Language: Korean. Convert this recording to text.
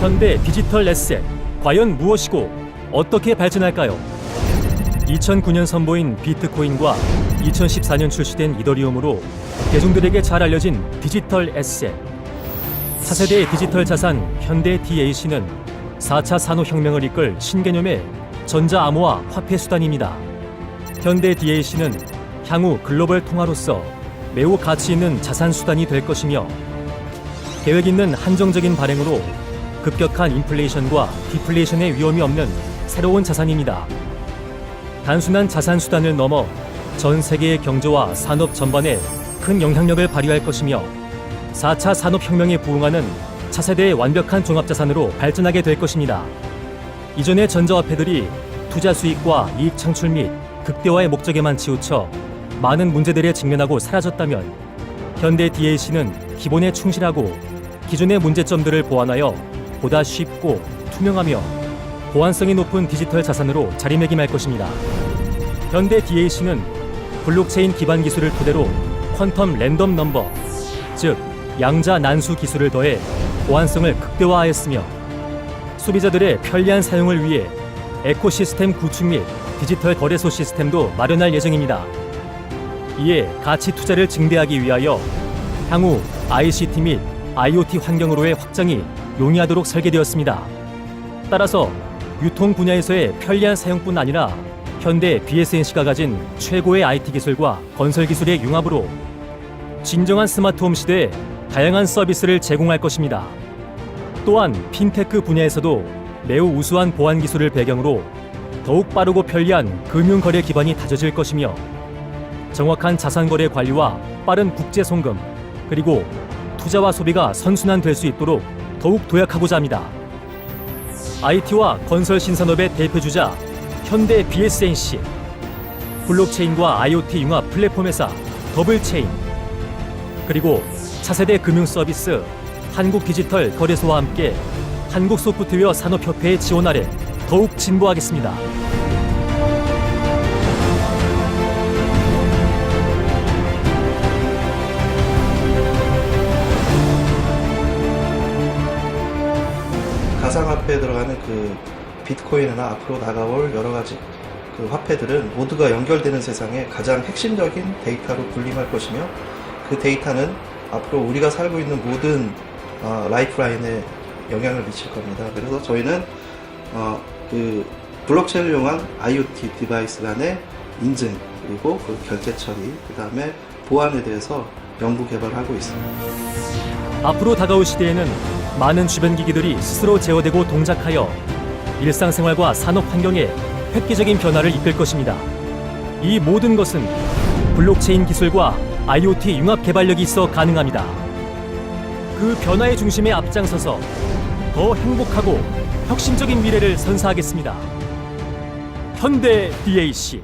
현대 디지털 에셋 과연 무엇이고 어떻게 발전할까요? 2009년 선보인 비트코인과 2014년 출시된 이더리움으로 대중들에게 잘 알려진 디지털 에셋. 차세대 디지털 자산 현대 DAC는 4차 산업혁명을 이끌 신개념의 전자암호화 화폐 수단입니다. 현대 DAC는 향후 글로벌 통화로서 매우 가치 있는 자산 수단이 될 것이며 계획 있는 한정적인 발행으로 급격한 인플레이션과 디플레이션의 위험이 없는 새로운 자산입니다. 단순한 자산 수단을 넘어 전 세계의 경제와 산업 전반에 큰 영향력을 발휘할 것이며 4차 산업혁명에 부응하는 차세대의 완벽한 종합자산으로 발전하게 될 것입니다. 이전의 전자화폐들이 투자 수익과 이익 창출 및 극대화의 목적에만 치우쳐 많은 문제들에 직면하고 사라졌다면 현대 DAC는 기본에 충실하고 기존의 문제점들을 보완하여 보다 쉽고 투명하며 보안성이 높은 디지털 자산으로 자리매김할 것입니다. 현대 DAC는 블록체인 기반 기술을 토대로 퀀텀 랜덤 넘버, 즉 양자 난수 기술을 더해 보안성을 극대화하였으며 소비자들의 편리한 사용을 위해 에코시스템 구축 및 디지털 거래소 시스템도 마련할 예정입니다. 이에 가치 투자를 증대하기 위하여 향후 ICT 및 IoT 환경으로의 확장이 용이하도록 설계되었습니다. 따라서 유통 분야에서의 편리한 사용뿐 아니라 현대 BSNC가 가진 최고의 IT 기술과 건설 기술의 융합으로 진정한 스마트홈 시대에 다양한 서비스를 제공할 것입니다. 또한 핀테크 분야에서도 매우 우수한 보안 기술을 배경으로 더욱 빠르고 편리한 금융 거래 기반이 다져질 것이며 정확한 자산 거래 관리와 빠른 국제 송금 그리고 투자와 소비가 선순환 될 수 있도록 더욱 도약하고자 합니다. IT와 건설 신산업의 대표주자 현대 BSNC 블록체인과 IoT 융합 플랫폼 회사 더블체인 그리고 차세대 금융 서비스 한국 디지털 거래소와 함께 한국 소프트웨어 산업협회의 지원 아래 더욱 진보하겠습니다. 가상 화폐에 들어가는 그 비트코인이나 앞으로 다가올 여러 가지 그 화폐들은 모두가 연결되는 세상에 가장 핵심적인 데이터로 군림할 것이며 그 데이터는 앞으로 우리가 살고 있는 모든 어, 라이프라인에 영향을 미칠 겁니다. 그래서 저희는 어, 그 블록체인을 이용한 IoT 디바이스 간의 인증 그리고 그 결제 처리 그 다음에 보안에 대해서 연구 개발하고 있습니다. 앞으로 다가올 시대에는 많은 주변 기기들이 스스로 제어되고 동작하여 일상생활과 산업 환경에 획기적인 변화를 이끌 것입니다. 이 모든 것은 블록체인 기술과 IoT 융합 개발력이 있어 가능합니다. 그 변화의 중심에 앞장서서 더 행복하고 혁신적인 미래를 선사하겠습니다. 현대 DAC